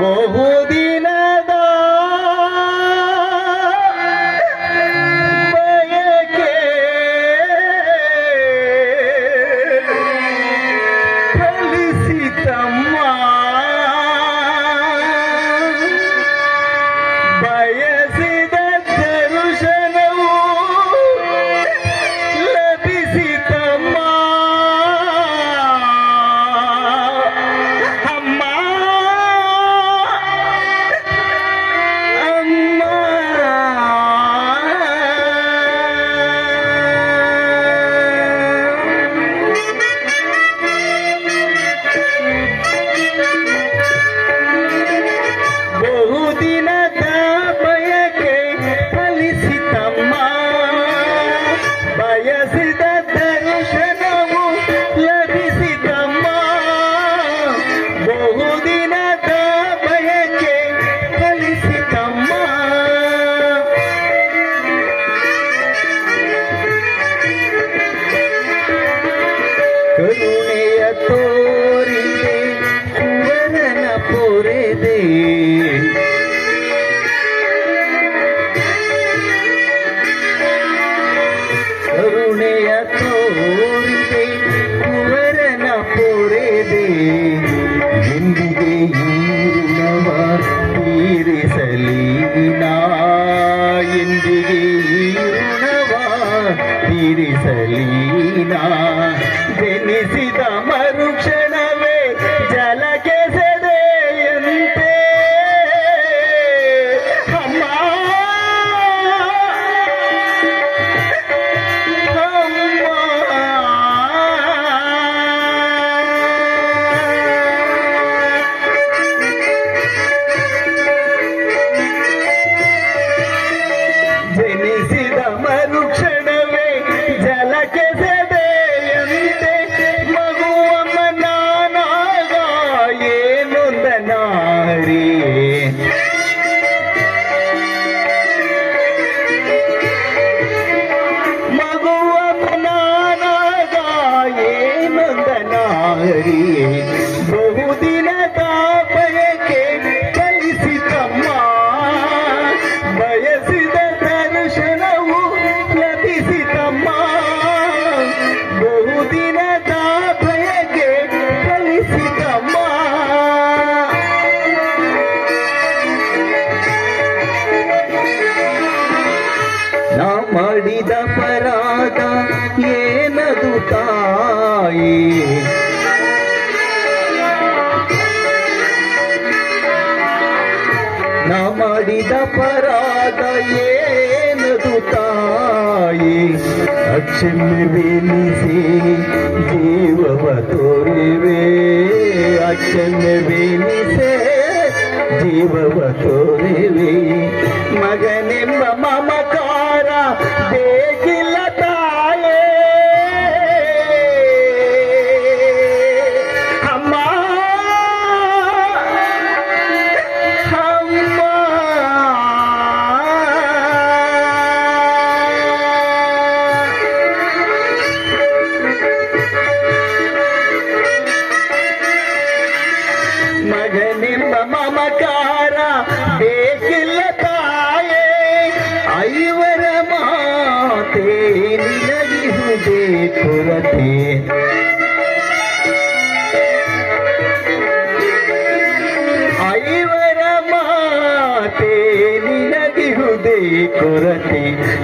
ಬಹುದಿನದ పూరిది కరుణయతో ಬಹುದಿನದ ಬಯಕೆ ಕಲಿಸಿತಮ್ಮ ಬಯಸಿದ ದರ್ಶನವು ಲಭಿಸಿತಮ್ಮ. ಬಹುದಿನದ ಬಯಕೆ ಕಲಿಸಿತಮ್ಮ ನಾ ಮಾಡಿದ ಪರಾಗ ಏನದು ತಾಯಿ? ಮಾಡಿದ ಪರಾಧ ಏನದು ತಾಯಿ ಅಕ್ಷಮ್ಯವೆನಿಸಿ ಜೀವವ ತೋರಿವೆ ಅಕ್ಷಮ್ಯವೆನಿಸೆ ಜೀವವ ತೋರಿವೆ ಮಗನೆಂಬ ಐವರ ಮಾತೆ ನಿನಗಿಹುದೇ ಕೊರತೆ. ಐವರ ಮಾತೆ ನಿನಗಿಹುದೇ ಕೊರತೆ.